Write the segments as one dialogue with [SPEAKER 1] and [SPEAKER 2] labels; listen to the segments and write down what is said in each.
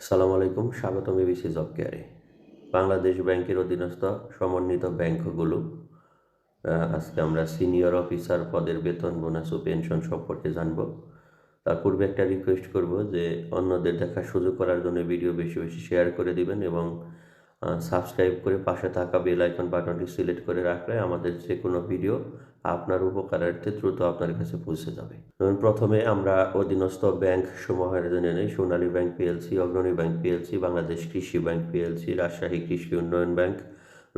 [SPEAKER 1] আসসালামু আলাইকুম, স্বাগতম এবিসি জব কেয়ারে। বাংলাদেশ ব্যাংকের অধীনস্থ সমন্বিত ব্যাংকগুলো আজকে আমরা সিনিয়র অফিসার পদের বেতন, বোনাস ও পেনশন সম্পর্কে জানব। তার পূর্বে একটা রিকোয়েস্ট করব যে অন্যদের দেখার সুযোগ করার জন্য ভিডিও বেশি বেশি শেয়ার করে দিবেন এবং সাবস্ক্রাইব করে পাশে থাকা বেল আইকন বাটনটি সিলেক্ট করে রাখলে আমাদের যে কোনো ভিডিও আপনার উপকারার্থে দ্রুত আপনার কাছে পৌঁছে যাবে। যেমন প্রথমে আমরা অধীনস্থ ব্যাংক সমূহের জেনে নেই, Sonali bank PLC Agrani bank PLC Bangladesh Krishi bank PLC Rajshahi Krishi Unnayan bank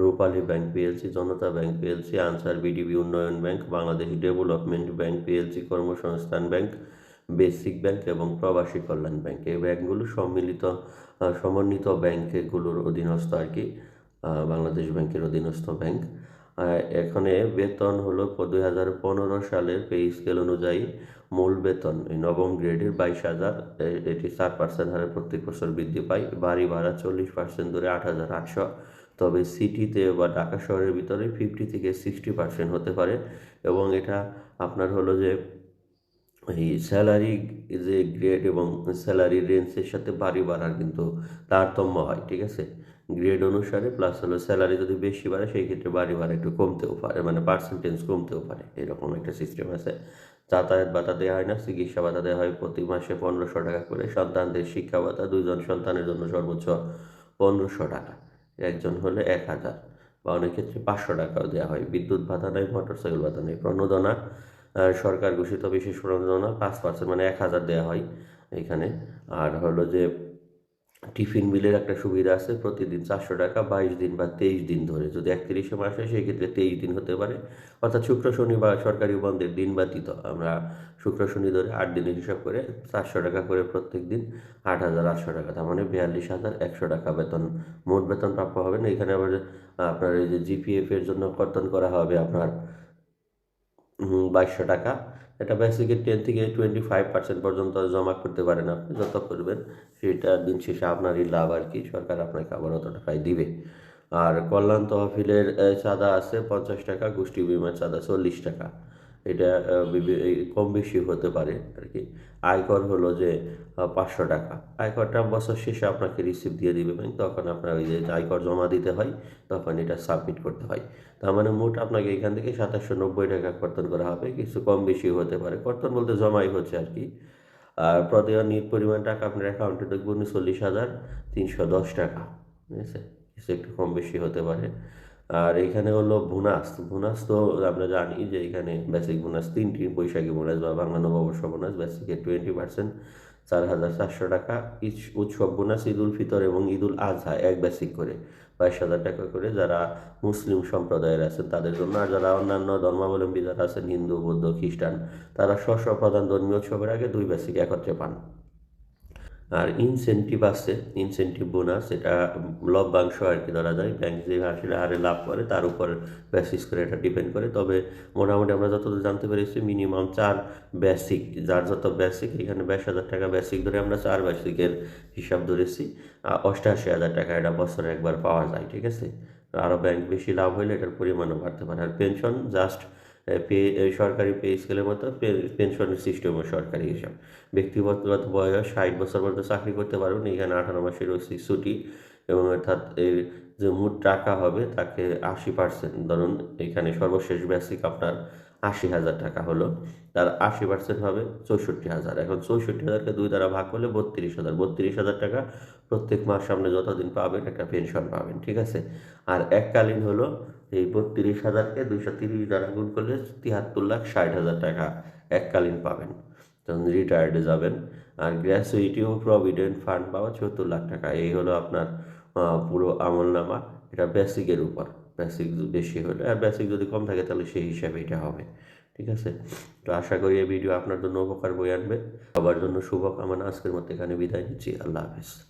[SPEAKER 1] Rupali bank PLC Janata bank PLC Ansar VDB Unnayan bank Bangladesh development bank PLC Karmasangsthan bank basic bank এবং প্রবাসী কল্যাণ bank. এই ব্যাংকগুলো সম্মিলিত সমন্বিত ব্যাংকগুলোর অধীনস্থ আর কি বাংলাদেশ ব্যাংকের অধীনস্থ ব্যাংক। এখানে বেতন হলো দুই হাজার পনেরো সালের পে স্কেল অনুযায়ী মূল বেতন। নবম গ্রেডের বাইশ হাজার এটি চার পার্সেন্ট হারে প্রত্যেক বছর বৃদ্ধি পায়। বাড়ি ভাড়া চল্লিশ পার্সেন্ট ধরে আট হাজার আটশো। তবে সিটিতে বা ঢাকা শহরের ভিতরে ফিফটি থেকে সিক্সটি পার্সেন্ট হতে পারে। এবং এটা আপনার হলো যে এই স্যালারি যে গ্রেড এবং স্যালারি রেঞ্জের সাথে বাড়ি বাড়ার কিন্তু তারতম্য হয়, ঠিক আছে? গ্রেড অনুসারে প্লাস হলো স্যালারি যদি বেশি বাড়ে, সেই ক্ষেত্রে বাড়ি ভাড়া একটু কমতেও পারে মানে পার্সেন্টেজ কমতেও পারে, এরকম একটা সিস্টেম আছে। যাতায়াত ভাতা দেওয়া হয় না, চিকিৎসা ভাতা দেওয়া হয়, প্রতি মাসে পনেরোশো টাকা করে, সন্তানদের শিক্ষা ভাতা দুজন সন্তানের জন্য সর্বোচ্চ পনেরোশো টাকা, একজন হলে এক হাজার। বা অনেক ক্ষেত্রে পাঁচশো টাকাও দেওয়া হয়, বিদ্যুৎ ভাতা নেই মোটরসাইকেল ভাতা নেই, প্রণোদনা সরকার ঘোষিত বিশেষ প্রণোদনা পাঁচ পার্সেন্ট মানে এক হাজার দেওয়া হয় এখানে। আর হলো যে টিফিন বিলের একটা সুবিধা আছে, প্রতিদিন চারশো টাকা, বাইশ দিন বা তেইশ দিন ধরে। যদি একত্রিশে মাস হয় সেক্ষেত্রে তেইশ দিন হতে পারে। অর্থাৎ শুক্র, শনি বা সরকারি বন্ধের দিন ব্যতীত আমরা শুক্র, শনি ধরে আট দিনের হিসাব করে চারশো টাকা করে প্রত্যেক দিন আট হাজার আটশো টাকা। তার মানে বিয়াল্লিশ হাজার একশো টাকা বেতন, মোট বেতন প্রাপ্য হবে না। এখানে আবার আপনার এই যে জিপিএফ এর জন্য কর্তন করা হবে আপনার বাইশশো টাকা। এটা বেসিকে টেন থেকে টোয়েন্টি ফাইভ পার্সেন্ট পর্যন্ত জমা করতে পারেন আপনি, যত করবেন। সেটা দিন শেষে আপনারই লাভ আর কি, সরকার আপনাকে আবার অত টাকায় দিবে। আর কল্যাণ তহফিলের চাঁদা আছে পঞ্চাশ টাকা, গোষ্ঠী বিমার চাঁদা চল্লিশ টাকা। এটা কম বেশি হতে পারে আর কি আয়কর হলো যে পাঁচশো টাকা। আয়করটা বছর শেষে আপনাকে রিসিপ্ট দিয়ে দিবে ব্যাংক তখন আপনার ওই যে আয়কর জমা দিতে হয়, তখন এটা সাবমিট করতে হয়। তার মানে মোট আপনাকে এখান থেকে সাতাশশো নব্বই টাকা কর্তন করা হবে, কিছু কম বেশি হতে পারে। কর্তন বলতে জমাই হচ্ছে আর কি আর প্রদেয় নিট পরিমাণ টাকা আপনার অ্যাকাউন্টে দেখবেন চল্লিশ হাজার তিনশো দশ টাকা, ঠিক আছে? কিছু একটু কম বেশি হতে পারে। আর এখানে হলো বোনাস বোনাস তো আমরা জানি যে এখানে বেসিক বোনাস তিনটি, বৈশাখী বোনাস বা বাংলা নববর্ষ বোনাস বেসিকের টোয়েন্টি পার্সেন্ট চার হাজার চারশো টাকা। উৎসব বোনাস ঈদ উল ফিতর এবং ঈদ উল আজহা এক বেসিক করে, বাইশ হাজার টাকা করে। যারা মুসলিম সম্প্রদায়ের আছেন তাদের জন্য, আর যারা অন্যান্য ধর্মাবলম্বী যারা আছেন, হিন্দু, বৌদ্ধ, খ্রিস্টান, তারা স্ব প্রধান ধর্মীয় উৎসবের আগে দুই বেসিক একত্রে পান। আর ইনসেন্টিভ আছে ইনসেন্টিভ বোনাস এটা লভ্যাংশ আর কি ধরা যায়। ব্যাংক যে আসলে হারে লাভ করে, তার উপর বেসিস করে এটা ডিপেন্ড করে। তবে মোটামুটি আমরা যতদূর জানতে পেরেছি মিনিমাম চার বেসিক যার যত বেসিক এখানে বাইশ হাজার টাকা বেসিক ধরে আমরা চার বেসিকের হিসাব ধরেছি। অষ্টাশি হাজার টাকা এটা বছরে একবার পাওয়া যায়, ঠিক আছে? আরও ব্যাংক বেশি লাভ হলে এটার পরিমাণও বাড়তে পারে। আর পেনশন জাস্ট পে সরকারি পে স্কেলের মতো পেনশনের সিস্টেমও সরকারি হিসাব। ব্যক্তিগত বয়স, ষাট বছর পর্যন্ত চাকরি করতে পারবেন, এখানে আঠারো মাসের ওসি ছুটি এবং অর্থাৎ এর যে মোট টাকা হবে তাকে আশি পার্সেন্ট ধরুন এখানে সর্বশেষ বেসিক আপনার আশি হাজার টাকা হলো, তার আশি পার্সেন্ট হবে চৌষট্টি হাজার। এখন চৌষট্টি হাজারকে দুই দ্বারা ভাগ করলে বত্রিশ হাজার। বত্রিশ হাজার টাকা প্রত্যেক মাস সামনে যতদিন পাবেন একটা পেনশন পাবেন, ঠিক আছে? আর এককালীন হলো এই বত্রিশ হাজারকে দুইশো তিরিশ দ্বারা গুণ করলে তিয়াত্তর লাখ ষাট হাজার টাকা এককালীন পাবেন। তখন রিটায়ার্ডে যাবেন, আর গ্র্যাচুইটি ও প্রভিডেন্ট ফান্ড পাওয়া চুয়াত্তর লাখ টাকা। এই হলো আপনার পুরো আমল নামা এটা বেসিকের উপর। বেসিক বেশি হলে, আর বেসিক যদি কম থাকে, তাহলে সেই হিসাবে এটা হবে। ঠিক আছে? তো আশা করি এই ভিডিও আপনার জন্য উপকার বই আনবে। সবার জন্য শুভকামনা। আজকের মতো এখানে বিদায় নিচ্ছি। আল্লাহ হাফিজ।